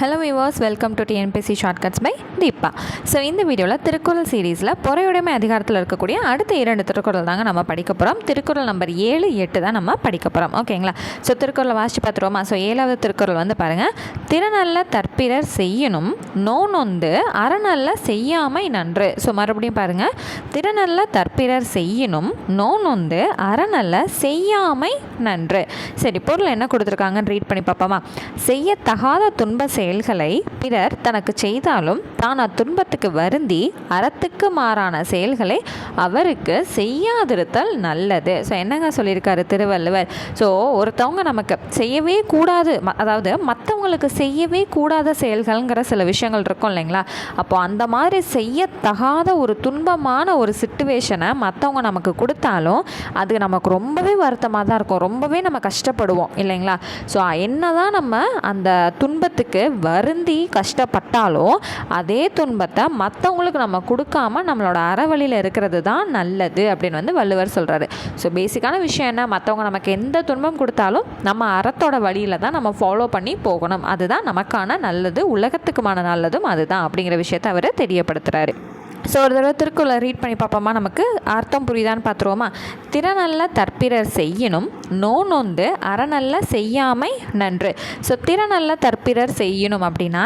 Hello viewers welcome to TNPSC shortcuts by Deepa so இந்த வீடியோவில் திருக்குறள் சீரீஸில் பொறையுடைமை அதிகாரத்தில் இருக்கக்கூடிய அடுத்த இரண்டு திருக்குறள் தாங்க நம்ம படிக்க போகிறோம் திருக்குறள் நம்பர் ஏழு எட்டு தான் நம்ம படிக்க போகிறோம் ஓகேங்களா ஸோ திருக்குறளை வாசிச்சு பார்த்துருவோமா? ஸோ ஏழாவது திருக்குறள் வந்து பாருங்கள் திருநல்ல தற்பிறர் செய்யணும் நோனொந்து அறநல்ல செய்யாமை நன்று. ஸோ மறுபடியும் பாருங்கள் திருநல்ல தற்பிறர் செய்யணும் நோனொந்து அறநல்ல செய்யாமை நன்று. சரி பொருள் என்ன கொடுத்துருக்காங்கன்னு ரீட் பண்ணி பார்ப்போமா? செய்யத்தகாத துன்ப செயல்களை பிறர் தனக்கு செய்தாலும் தான் அத்துன்பத்துக்கு வருந்தி அறத்துக்கு மாறான செயல்களை அவருக்கு செய்யாதிருத்தல் நல்லது. ஸோ என்னங்க சொல்லியிருக்காரு திருவள்ளுவர்? ஸோ ஒருத்தவங்க நமக்கு செய்யவே கூடாது. அதாவது மற்றவங்களுக்கு செய்யவே கூடாத செயல்கள்ங்கிற சில விஷயங்கள் இருக்கும் இல்லைங்களா? அப்போ அந்த மாதிரி செய்யத்தகாத ஒரு துன்பமான ஒரு சுச்சுவேஷனை மற்றவங்க நமக்கு கொடுத்தாலும் அது நமக்கு ரொம்பவே வருத்தமாக தான் இருக்கும். ரொம்பவே நம்ம கஷ்டப்படுவோம் இல்லைங்களா? ஸோ என்ன தான் நம்ம அந்த துன்பத்துக்கு வருந்தி கஷ்டப்பட்டாலும் அது அதே துன்பத்தை மற்றவங்களுக்கு நம்ம கொடுக்காம நம்மளோட அறவழியில் இருக்கிறது தான் நல்லது அப்படின்னு வந்து வள்ளுவர் சொல்கிறாரு ஸோ பேசிக்கான விஷயம் என்ன? மற்றவங்க நமக்கு எந்த துன்பம் கொடுத்தாலும் நம்ம அறத்தோட வழியில் தான் நம்ம ஃபாலோ பண்ணி போகணும். அதுதான் நமக்கான நல்லது உலகத்துக்குமான நல்லதும் அதுதான் அப்படிங்கிற விஷயத்தை அவர் தெரியப்படுத்துகிறாரு ஸோ ஒரு தடவை திருக்குறளை ரீட் பண்ணி பார்ப்போமா? நமக்கு அர்த்தம் புரியுதான்னு பார்த்துருவோமா? திறனல்ல தற்பிறர் செய்யணும் நோ நொந்து அறநல்ல செய்யாமை நன்று. ஸோ திறனல்ல தற்பிறர் செய்யணும் அப்படின்னா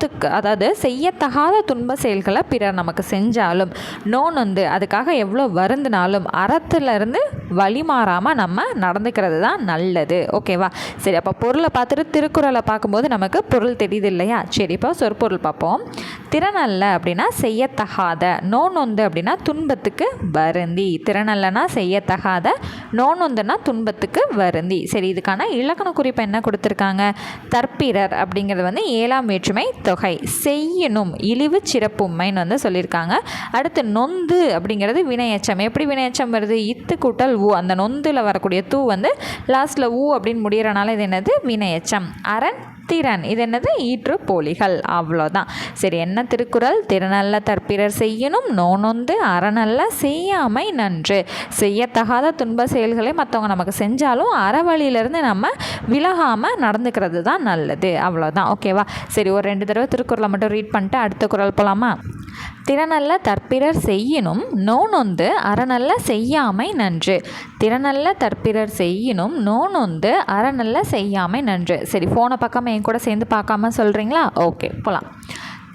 துன்பத்துக்கு அதாவது செய்யத்தகாத துன்ப செயல்களை பிறர் நமக்கு செஞ்சாலும் நோனொந்து அதுக்காக எவ்வளோ வருந்தினாலும் அறத்துலேருந்து வழி மாறாமல் நம்ம நடந்துக்கிறது தான் நல்லது. ஓகேவா சரி அப்போ பொருளை பார்த்துட்டு திருக்குறளை பார்க்கும்போது நமக்கு பொருள் தெரியுது இல்லையா? சரி இப்போ சொற்பொருள் பார்ப்போம். திறனல்ல அப்படின்னா செய்யத்தகாத. நோனொந்து அப்படின்னா துன்பத்துக்கு வருந்தி. திறனல்லனா செய்யத்தகாத. நோனொந்துனா துன்பத்துக்கு வருந்தி. சரி இதுக்கான இலக்கண குறிப்பு என்ன கொடுத்துருக்காங்க? தற்பிறர் அப்படிங்கிறது வந்து ஏழாம் வேற்றுமை தொகை. செய்யணும் இழிவு சிறப்புமைன்னு வந்து சொல்லியிருக்காங்க. அடுத்து நொந்து அப்படிங்கிறது வினையச்சம். எப்படி வினையச்சம் வருது? இத்து கூட்டல் ஊ. அந்த நொந்தில் வரக்கூடிய தூ வந்து லாஸ்ட்டில் ஊ அப்படின்னு முடிகிறனால இது என்னது? வினையச்சம். அரண் திறன். இது என்னது? ஈற்று போலிகள் அவ்வளோதான். சரி என்ன திருக்குறள்? திறனல்ல தற்பிறர் செய்யணும் நோனொந்து அறநல்ல செய்யாமை நன்று. செய்யத்தகாத துன்ப செயல்களை மற்றவங்க நமக்கு செஞ்சாலும் அறவழியிலேருந்து நம்ம விலகாமல் நடந்துக்கிறது தான் நல்லது. அவ்வளோதான். ஓகேவா? சரி ஒரு ரெண்டு தடவை திருக்குறளை மட்டும் ரீட் பண்ணிட்டு அடுத்த குரல் போகலாமா திறனல்ல தற்பிறர் செய்யினும் நோனொந்து அறநல்ல செய்யாமை நன்று. திறனல்ல தற்பிறர் செய்யினும் நோனொந்து அறநல்ல செய்யாமை நன்று. சரி ஃபோனை பக்கம் என் கூட சேர்ந்து பார்க்காம சொல்கிறீங்களா ஓகே போகலாம்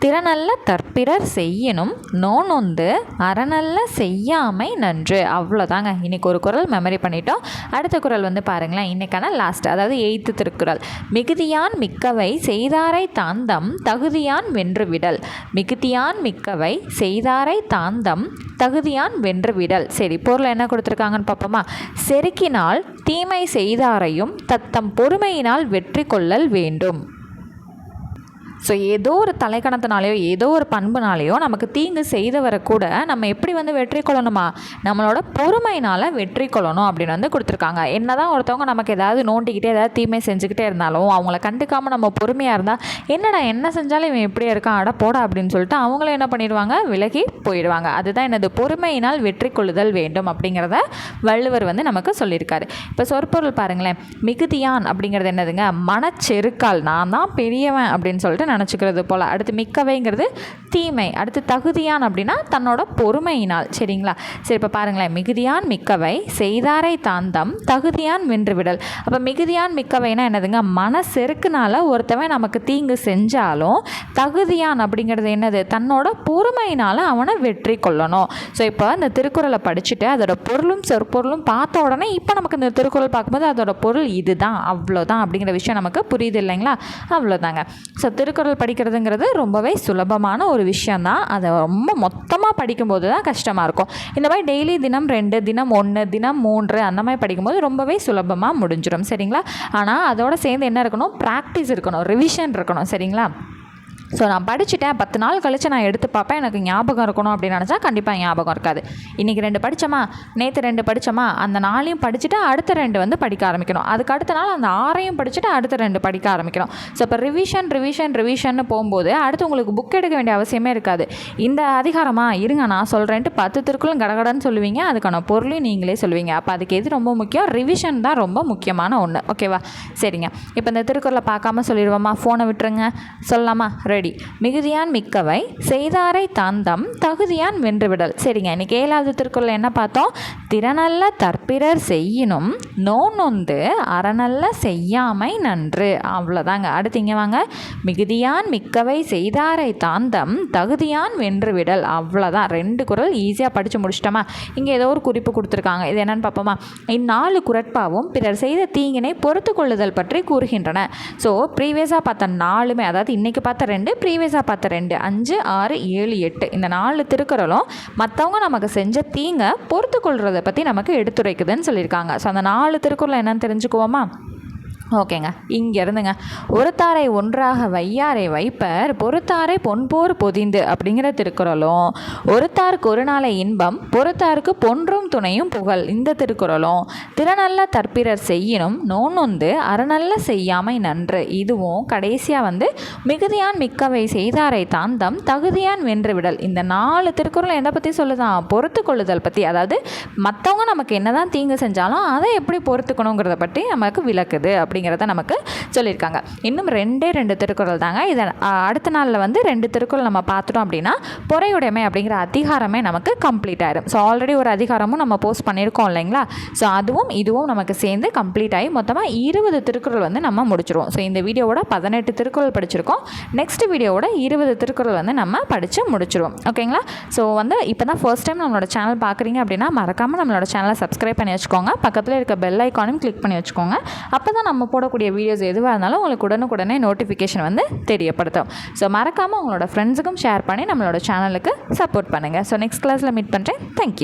திறனல்ல தற்பிறர் செய்யணும் நோனொந்து அறநல்ல செய்யாமை நன்று. அவ்வளோதாங்க. இன்றைக்கி ஒரு குறள் மெமரி பண்ணிட்டோம். அடுத்த குறள் வந்து பாருங்களேன். இன்றைக்கான லாஸ்ட் அதாவது எய்த்து திருக்குறள். மிகுதியான் மிக்கவை செய்தாரை தாந்தம் தகுதியான் வென்று விடல். மிகுதியான் மிக்கவை செய்தாரை தாந்தம் தகுதியான் வென்று விடல். சரி பொருள் என்ன கொடுத்துருக்காங்கன்னு பார்ப்போமா? செருக்கினால் தீமை செய்தாரையும் தத்தம் பொறுமையினால் வெற்றி கொள்ளல் வேண்டும். ஸோ ஏதோ ஒரு தலைக்கணத்தினாலேயோ ஏதோ ஒரு பண்புனாலேயோ நமக்கு தீங்கு செய்தவரை கூட நம்ம எப்படி வந்து வெற்றி கொள்ளணுமா? நம்மளோட பொறுமையினால் வெற்றி கொள்ளணும் அப்படின்னு வந்து கொடுத்துருக்காங்க. என்ன தான் ஒருத்தவங்க நமக்கு ஏதாவது நோண்டிக்கிட்டே ஏதாவது தீமை செஞ்சுக்கிட்டே இருந்தாலும் அவங்கள கண்டுக்காமல் நம்ம பொறுமையாக இருந்தால் என்னடா என்ன செஞ்சாலும் இவன் இப்படியே இருக்கான் அட போடா அப்படின்னு சொல்லிட்டு அவங்களும் என்ன பண்ணிடுவாங்க? விலகி போயிடுவாங்க. அதுதான் என்னது? பொறுமையினால் வெற்றி கொள்ளுதல் வேண்டும் அப்படிங்கிறத வள்ளுவர் வந்து நமக்கு சொல்லியிருக்காரு. இப்போ சொற்பொருள் பாருங்களேன். மிகுதியான் அப்படிங்கிறது என்னதுங்க? மனச்செருக்கால். நான் தான் பெரியவன் அப்படின்னு சொல்லிட்டு நினச்சிக்கிறது போல். அடுத்து மிக்கவைங்கிறது தீமை. அடுத்து தகுதியான் அப்படின்னா தன்னோட பொறுமையினால். சரிங்களா? சரி இப்போ பாருங்களேன். மிகுதியான் மிக்கவை செய்தாரை தாந்தம் தகுதியான் வென்றுவிடல். அப்போ மிகுதியான் மிக்கவைனா என்னதுங்க? மனசெருக்குனால ஒருத்தவன் நமக்கு தீங்கு செஞ்சாலும் தகுதியான் அப்படிங்கிறது என்னது? தன்னோட பொறுமையினால் அவனை வெற்றி கொள்ளணும். ஸோ இப்போ இந்த திருக்குறளை படிச்சுட்டு அதோட பொருளும் சொற்பொருளும் பார்த்த உடனே இப்போ நமக்கு இந்த திருக்குறள் பார்க்கும்போது அதோட பொருள் இதுதான் அவ்வளோதான் அப்படிங்கிற விஷயம் நமக்கு புரியுது இல்லைங்களா? அவ்வளோதாங்க ஸோ திருக்குறள் படிக்கிறதுங்கிறது ரொம்பவே சுலபமான ஒரு விஷயந்தான் அதை ரொம்ப மொத்தமாக படிக்கும்போது தான் கஷ்டமாக இருக்கும். இந்த மாதிரி டெய்லி தினம் ரெண்டு தினம் ஒன்று தினம் மூன்று அந்த மாதிரி படிக்கும்போது ரொம்பவே சுலபமாக முடிஞ்சிடும். சரிங்களா? ஆனால் அதோட சேர்ந்து என்ன இருக்கணும்? ப்ராக்டிஸ் இருக்கணும். ரிவிஷன் இருக்கணும். சரிங்களா? ஸோ நான் படிச்சுட்டேன் பத்து நாள் கழித்து நான் எடுத்து பார்ப்பேன் எனக்கு ஞாபகம் இருக்கணும் அப்படின்னு நினச்சா கண்டிப்பாக ஞாபகம் இருக்காது. இன்றைக்கி ரெண்டு படித்தோமா நேற்று ரெண்டு படித்தோமா அந்த நாளையும் படிச்சுட்டு அடுத்த ரெண்டு வந்து படிக்க ஆரம்பிக்கணும். அதுக்கு அடுத்த நாள் அந்த ஆறையும் படிச்சுட்டு அடுத்த ரெண்டு படிக்க ஆரம்பிக்கணும். ஸோ இப்போ ரிவிஷன் ரிவிஷன் ரிவிஷன் போகும்போது அடுத்து உங்களுக்கு புக் எடுக்க வேண்டிய அவசியமே இருக்காது. இந்த அதிகாரமாக இருங்க நான் சொல்கிறேன்ட்டு பத்து திருக்குறளும் கடகடன்னு சொல்லுவீங்க அதுக்கான பொருளையும் நீங்களே சொல்லுவீங்க. அப்போ அதுக்கு எது ரொம்ப முக்கியம்? ரிவிஷன் தான் ரொம்ப முக்கியமான ஒன்று ஓகேவா சரிங்க. இப்போ இந்த திருக்குறளை பார்க்காம சொல்லிடுவோமா? ஃபோனை விட்டுருங்க. சொல்லலாமா? ரெடி மிகுதியான் மிக்கவை செய்தாரை தாந்தம் தகுதியான் வென்றுவிடல். சரிங்க இன்னைக்கு ஏழாவது திருக்குறள் என்ன பார்த்தோம்? திறனல்ல தற்பிறர் செய்யினும் நோ நொந்து அறநல்ல செய்யாமை நன்று. அவ்வளோதாங்க அடுத்து இங்கே வாங்க. மிகுதியான் மிக்கவை செய்தாரை தாந்தம் தகுதியான் வென்றுவிடல். அவ்வளோதான் ரெண்டு குரல் ஈஸியாக படித்து முடிச்சிட்டோமா? இங்கே ஏதோ ஒரு குறிப்பு கொடுத்துருக்காங்க. இது என்னென்னு பார்ப்போமா? இந்நாலு குரட்பாவும் பிறர் செய்த தீங்கினை பொறுத்து கொள்ளுதல் பற்றி கூறுகின்றன. ஸோ ப்ரீவியஸாக பார்த்த நாலுமே அதாவது இன்றைக்கி பார்த்த ரெண்டு ப்ரீவியஸாக பார்த்த ரெண்டு அஞ்சு ஆறு ஏழு எட்டு. இந்த நாலு திருக்குறளும் மற்றவங்க நமக்கு செஞ்ச தீங்கை பொறுத்து பற்றி நமக்கு எடுத்துரைக்குதுன்னு சொல்லியிருக்காங்க. ஸோ அந்த நாலு திருக்குறளை என்னன்னு தெரிஞ்சுக்குவோமா? ஓகேங்க. இங்கேருந்துங்க ஒருத்தாரை ஒன்றாக வையாரை வைப்பர் பொறுத்தாரை பொன்போர் பொதிந்து அப்படிங்கிற திருக்குறளும் ஒருத்தாருக்கு ஒரு நாளை இன்பம் பொறுத்தாருக்கு பொன்றும் துணையும் புகழ் இந்த திருக்குறளும். திறனல்ல தற்பிறர் செய்யினும் நோனொந்து அறநல்ல செய்யாமை நன்று. இதுவும் கடைசியாக வந்து மிகுதியான் மிக்கவை செய்தாரை தாந்தம் தகுதியான் வென்றுவிடல் இந்த நாலு திருக்குறளை எதை பற்றி சொல்லுதான்? பொறுத்து கொள்ளுதல் பற்றி அதாவது மற்றவங்க நமக்கு என்னதான் தீங்கு செஞ்சாலும் அதை எப்படி பொறுத்துக்கணுங்கிறத பற்றி நமக்கு விளக்குது அப்படிங்கிறத நமக்கு சொல்லியிருக்காங்க. இன்னும் ரெண்டே ரெண்டு திருக்குறள் தாங்க. இதை அடுத்த நாளில் வந்து ரெண்டு திருக்குறள் நம்ம பார்த்துட்டோம் அப்படின்னா பொறையுடைமை அப்படிங்கிற அதிகாரமே நமக்கு கம்ப்ளீட் ஆயிடும் ஸோ ஆல்ரெடி ஒரு அதிகாரமும் நம்ம போஸ்ட் பண்ணியிருக்கோம் இல்லைங்களா? ஸோ அதுவும் இதுவும் நமக்கு சேர்ந்து கம்ப்ளீட் ஆகி மொத்தமாக இருபது திருக்குறள் வந்து நம்ம முடிச்சிருவோம். ஸோ இந்த வீடியோவோட பதினெட்டு திருக்குறள் படிச்சிருக்கோம். நெக்ஸ்ட் வீடியோவோட இருபது திருக்குறள் வந்து நம்ம படித்து முடிச்சிருவோம். ஓகேங்களா? ஸோ வந்து இப்போ தான் ஃபர்ஸ்ட் டைம் நம்மளோட சேனல் பார்க்குறீங்க அப்படின்னா மறக்காமல் நம்மளோட சேனலை சப்ஸ்கிரைப் பண்ணி வச்சுக்கோங்க. பக்கத்தில் இருக்க பெல் ஐக்கானும் கிளிக் பண்ணி வச்சுக்கோங்க. அப்போ தான் நம்ம நம்ம போடக்கூடிய வீடியோஸ் எதுவாக இருந்தாலும் உங்களுக்கு உடனுக்குடனே நோட்டிஃபிகேஷன் வந்து தெரியப்படுத்தும். ஸோ மறக்காமல் உங்களோட ஃப்ரெண்ட்ஸுக்கும் ஷேர் பண்ணி நம்மளோட சேனலுக்கு சப்போர்ட் பண்ணுங்கள் ஸோ நெக்ஸ்ட் கிளாஸில் மீட் பண்ணுறேன் தேங்க்யூ